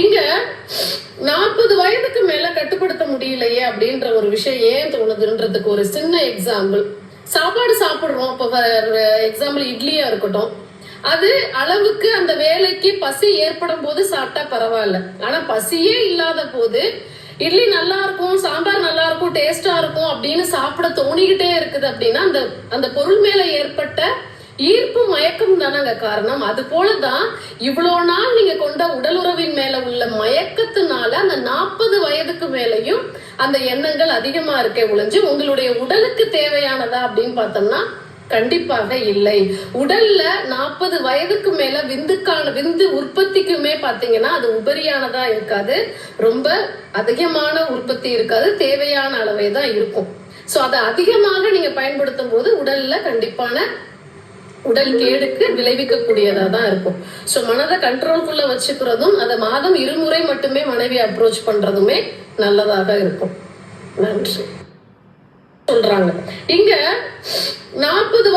இங்க நாற்பது வயதுக்கு மேல கட்டுப்படுத்த முடியலையே அப்படின்ற ஒரு விஷயம் ஏன் தோணுதுன்றதுக்கு ஒரு சின்ன எக்ஸாம்பிள் சாப்பாடு சாப்பிடுறோம். இப்போ எக்ஸாம்பிள் இட்லியா இருக்கட்டும். அது அளவுக்கு அந்த வேலைக்கு பசி ஏற்படும் போது சாப்பிட்டா பரவாயில்ல. ஆனா பசியே இல்லாத போது இட்லி நல்லா இருக்கும் சாம்பார் நல்லா இருக்கும் டேஸ்டா இருக்கும் அப்படின்னு சாப்பிட தோணிக்கிட்டே இருக்குது அப்படின்னா அந்த அந்த பொருள் மேல ஏற்பட்ட ஈர்ப்பு மயக்கம் தானங்க காரணம். அது போலதான் இவ்வளோ நாள் நீங்க கொண்ட உடல் உறவின் மேல உள்ள மயக்கத்தினால அந்த நாற்பது வயதுக்கு மேலையும் அந்த எண்ணங்கள் அதிகமா இருக்கே ஒழிஞ்சு உங்களுடைய உடலுக்கு தேவையானதா அப்படின்னு பார்த்தோம்னா கண்டிப்பாக இல்லை. உடல்ல நாற்பது வயதுக்கு மேல விந்துக்கான விந்து உற்பத்திக்குமே பாத்தீங்கன்னா அது உபரியானதா இருக்காது. ரொம்ப அதிகமான உற்பத்தி இருக்காது. தேவையான அளவே தான் இருக்கும். ஸோ அதை அதிகமாக நீங்க பயன்படுத்தும் போது உடல்ல கண்டிப்பான உடல் கேடுக்கு விளைவிக்கக்கூடியதா தான் இருக்கும். சோ மனதை கண்ட்ரோல்குள்ள வச்சுக்கிறதும் அதை மாதம் இருமுறை மட்டுமே மனைவி அப்ரோச் பண்றதுமே நல்லதாக இருக்கும். நன்றி. சொல்றாங்க. இங்க நாற்பது